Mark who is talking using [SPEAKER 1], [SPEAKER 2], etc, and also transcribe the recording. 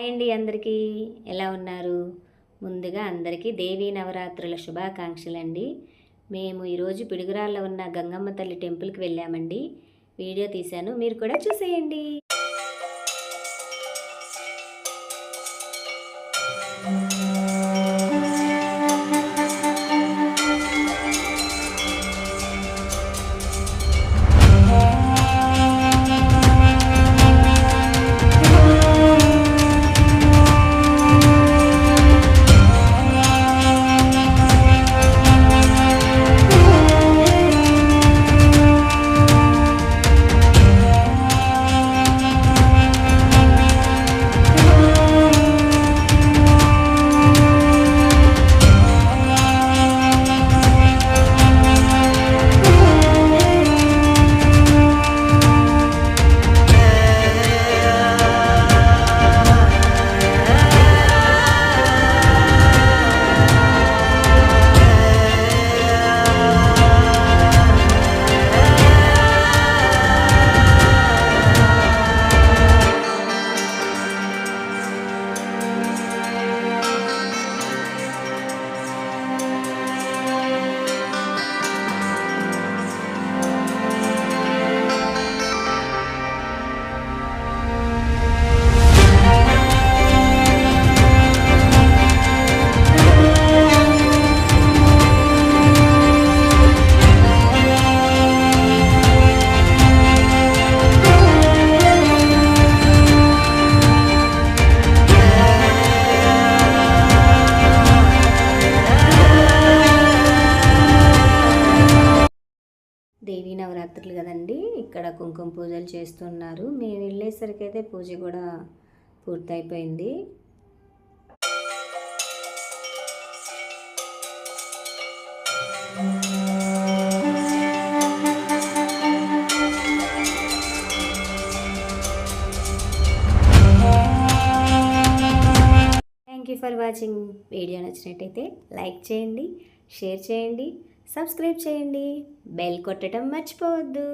[SPEAKER 1] Hi అండి అందరికీ. ఎలా ఉన్నారు? ముందుగా అందరికీ దేవీ నవరాత్రుల శుభాకాంక్షలు అండి మేము ఈరోజు పిడుగురాల్లో ఉన్న గంగమ్మ తల్లి టెంపుల్కి వెళ్ళామండి. వీడియో తీశాను మీరు కూడా చూసేయండి. దేవీ నవరాత్రులు కదండి. ఇక్కడ కుంకుమ పూజలు చేస్తున్నారు. మేము వెళ్ళేసరికి అయితే పూజ కూడా పూర్తయిపోయింది. Thank you for watching video నచ్చినట్టయితే లైక్ చేయండి షేర్ చేయండి. సబ్స్క్రైబ్ చేయండి. బెల్ కొట్టడం మర్చిపోవద్దు.